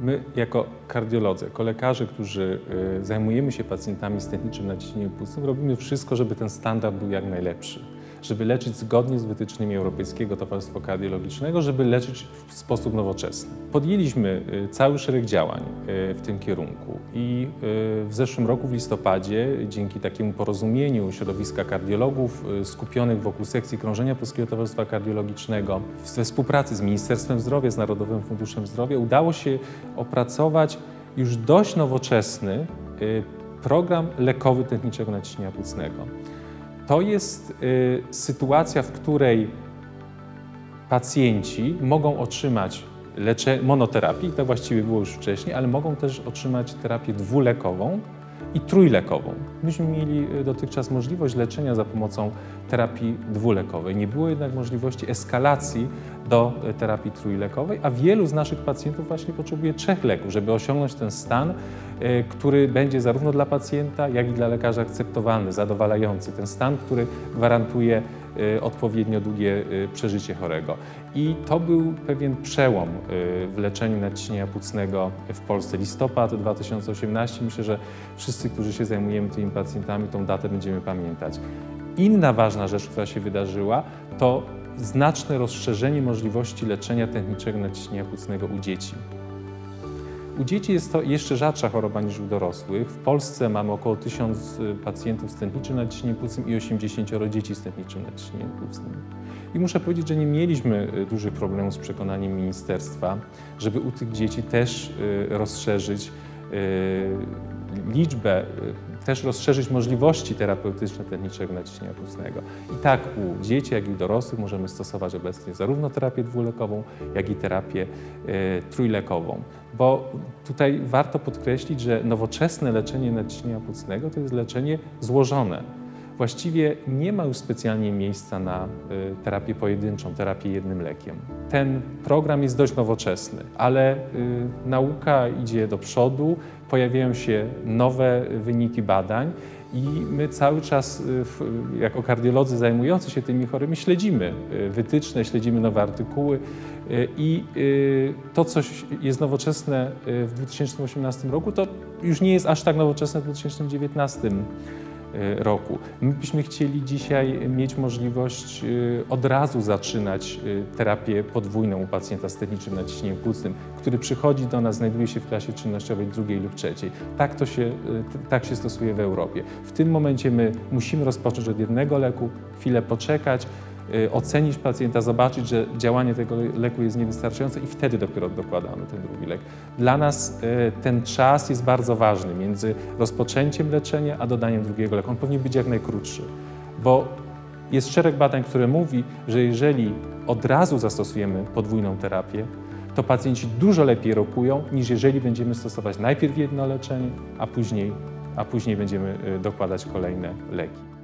My jako kardiolodzy, jako lekarze, którzy y, zajmujemy się pacjentami z tętniczym naciśnieniem płucnym, robimy wszystko, żeby ten standard był jak najlepszy. Żeby leczyć zgodnie z wytycznymi Europejskiego Towarzystwa Kardiologicznego, żeby leczyć w sposób nowoczesny. Podjęliśmy y, cały szereg działań y, w tym kierunku i y, w zeszłym roku w listopadzie, dzięki takiemu porozumieniu środowiska kardiologów skupionych wokół sekcji krążenia Polskiego Towarzystwa Kardiologicznego, we współpracy z Ministerstwem Zdrowia, z Narodowym Funduszem Zdrowia, udało się opracować już dość nowoczesny program lekowy tętniczego naciśnienia płucnego. To jest y, sytuacja, w której pacjenci mogą otrzymać lecze, monoterapię, to właściwie było już wcześniej, ale mogą też otrzymać terapię dwulekową i trójlekową. Myśmy mieli y, dotychczas możliwość leczenia za pomocą terapii dwulekowej. Nie było jednak możliwości eskalacji do y, terapii trójlekowej, a wielu z naszych pacjentów właśnie potrzebuje trzech leków, żeby osiągnąć ten stan, y, który będzie zarówno dla pacjenta, jak i dla lekarza akceptowalny, zadowalający. Ten stan, który gwarantuje odpowiednio długie y, przeżycie chorego. I to był pewien przełom y, w leczeniu nadciśnienia płucnego w Polsce. Listopad 2018. Myślę, że wszyscy, którzy się zajmujemy tymi pacjentami, tą datę będziemy pamiętać. Inna ważna rzecz, która się wydarzyła, to znaczne rozszerzenie możliwości leczenia tętniczego nadciśnienia płucnego u dzieci. U dzieci jest to jeszcze rzadsza choroba niż u dorosłych. W Polsce mamy około 1000 pacjentów z tętniczym nadciśnieniem płucnym i 80 dzieci z tętniczym nadciśnieniem płucnym. I muszę powiedzieć, że nie mieliśmy y, dużych problemów z przekonaniem ministerstwa, żeby u tych dzieci też y, rozszerzyć y, liczbę, y, też rozszerzyć możliwości terapeutyczne tętniczego nadciśnienia płucnego. I tak u dzieci, jak i u dorosłych możemy stosować obecnie zarówno terapię dwulekową, jak i terapię y, trójlekową. Bo tutaj warto podkreślić, że nowoczesne leczenie nadciśnienia płucnego to jest leczenie złożone. Właściwie nie ma już specjalnie miejsca na y, terapię pojedynczą, terapię jednym lekiem. Ten program jest dość nowoczesny, ale y, nauka idzie do przodu, pojawiają się nowe wyniki badań i my cały czas, y, jako kardiolodzy zajmujący się tymi chorymi, śledzimy wytyczne, śledzimy nowe artykuły i to, co jest nowoczesne w 2018 roku, to już nie jest aż tak nowoczesne w 2019 y, roku. My byśmy chcieli dzisiaj mieć możliwość y, od razu zaczynać y, terapię podwójną u pacjenta z technicznym naciśnieniem płucnym, który przychodzi do nas, znajduje się w klasie czynnościowej drugiej lub trzeciej. Tak to się, y, tak się stosuje w Europie. W tym momencie my musimy rozpocząć od jednego leku, chwilę poczekać, y, ocenić pacjenta, zobaczyć, że działanie tego le- leku jest niewystarczające i wtedy dopiero dokładamy ten drugi lek. Dla nas y, ten czas jest bardzo ważny między rozpoczęciem leczenia a dodaniem drugiego leku. On powinien być jak najkrótszy, bo jest szereg badań, które mówi, że jeżeli od razu zastosujemy podwójną terapię, to pacjenci dużo lepiej rokują, niż jeżeli będziemy stosować najpierw jedno leczenie, a później, a później będziemy y, dokładać kolejne leki.